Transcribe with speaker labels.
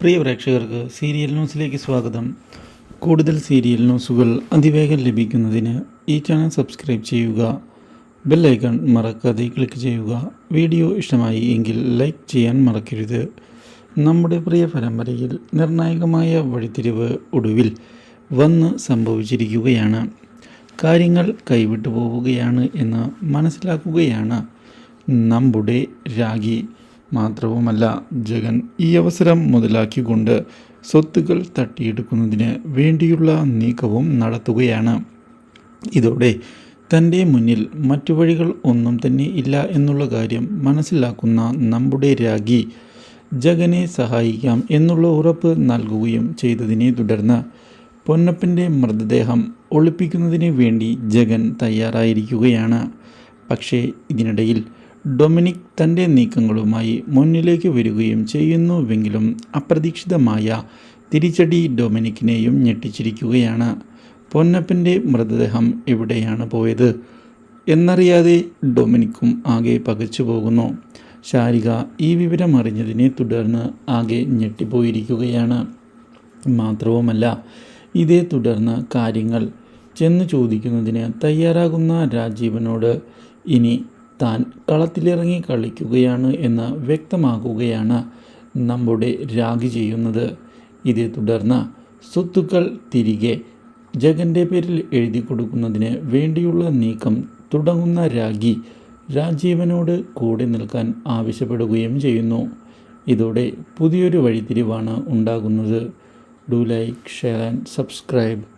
Speaker 1: പ്രിയ പ്രേക്ഷകർക്ക് സീരിയൽ ന്യൂസിലേക്ക് സ്വാഗതം. കൂടുതൽ സീരിയൽ ന്യൂസുകൾ അതിവേഗം ലഭിക്കുന്നതിന് ഈ ചാനൽ സബ്സ്ക്രൈബ് ചെയ്യുക. ബെല്ലൈക്കൺ മറക്കാതെ ക്ലിക്ക് ചെയ്യുക. വീഡിയോ ഇഷ്ടമായി എങ്കിൽ ലൈക്ക് ചെയ്യാൻ മറക്കരുത്. നമ്മുടെ പ്രിയ പരമ്പരയിൽ നിർണായകമായ വഴിത്തിരിവ് ഒടുവിൽ വന്ന് സംഭവിച്ചിരിക്കുകയാണ്. കാര്യങ്ങൾ കൈവിട്ടു പോവുകയാണ് എന്ന് മനസ്സിലാക്കുകയാണ് നമ്മുടെ രാഗി. മാത്രവുമല്ല ജഗൻ ഈ അവസരം മുതലാക്കിക്കൊണ്ട് സ്വത്തുക്കൾ തട്ടിയെടുക്കുന്നതിന് വേണ്ടിയുള്ള നീക്കവും നടത്തുകയാണ്. ഇതോടെ തന്റെ മുന്നിൽ മറ്റു വഴികൾ ഒന്നും തന്നെ ഇല്ല എന്നുള്ള കാര്യം മനസ്സിലാക്കുന്ന നമ്മുടെ രാഗി ജഗനെ സഹായിക്കാം എന്നുള്ള ഉറപ്പ് നൽകുകയും ചെയ്തതിനെ തുടർന്ന് പൊന്നപ്പന്റെ മൃതദേഹം ഒളിപ്പിക്കുന്നതിന് വേണ്ടി ജഗൻ തയ്യാറായിരിക്കുകയാണ്. പക്ഷേ ഇതിനിടയിൽ ഡൊമിനിക് തന്റെ നീക്കങ്ങളുമായി മുന്നിലേക്ക് വരികയും ചെയ്യുന്നുവെങ്കിലും അപ്രതീക്ഷിതമായ തിരിച്ചടി ഡൊമിനിക്കിനെയും ഞെട്ടിച്ചിരിക്കുകയാണ്. പൊന്നപ്പന്റെ മൃതദേഹം എവിടെയാണ് പോയത് എന്നറിയാതെ ഡൊമിനിക്കും ആകെ പകച്ചു പോകുന്നു. ശാരിക ഈ വിവരം അറിഞ്ഞതിനെ തുടർന്ന് ആകെ ഞെട്ടിപ്പോയിരിക്കുകയാണ്. മാത്രവുമല്ല ഇതേ തുടർന്ന് കാര്യങ്ങൾ ചെന്ന് ചോദിക്കുന്നതിന് തയ്യാറാകുന്ന രാജീവനോട് ഇനി താൻ കളത്തിലിറങ്ങി കളിക്കുകയാണ് എന്ന് വ്യക്തമാക്കുകയാണ് നമ്മുടെ രാഗി ചെയ്യുന്നത്. ഇതേ തുടർന്ന് സ്വത്തുക്കൾ തിരികെ ജഗന്റെ പേരിൽ എഴുതി കൊടുക്കുന്നതിന് വേണ്ടിയുള്ള നീക്കം തുടങ്ങുന്ന രാഗി രാജീവനോട് കൂടെ നിൽക്കാൻ ആവശ്യപ്പെടുകയും ചെയ്യുന്നു. ഇതോടെ പുതിയൊരു വഴിത്തിരിവാണ് ഉണ്ടാകുന്നത്. Do like share and subscribe.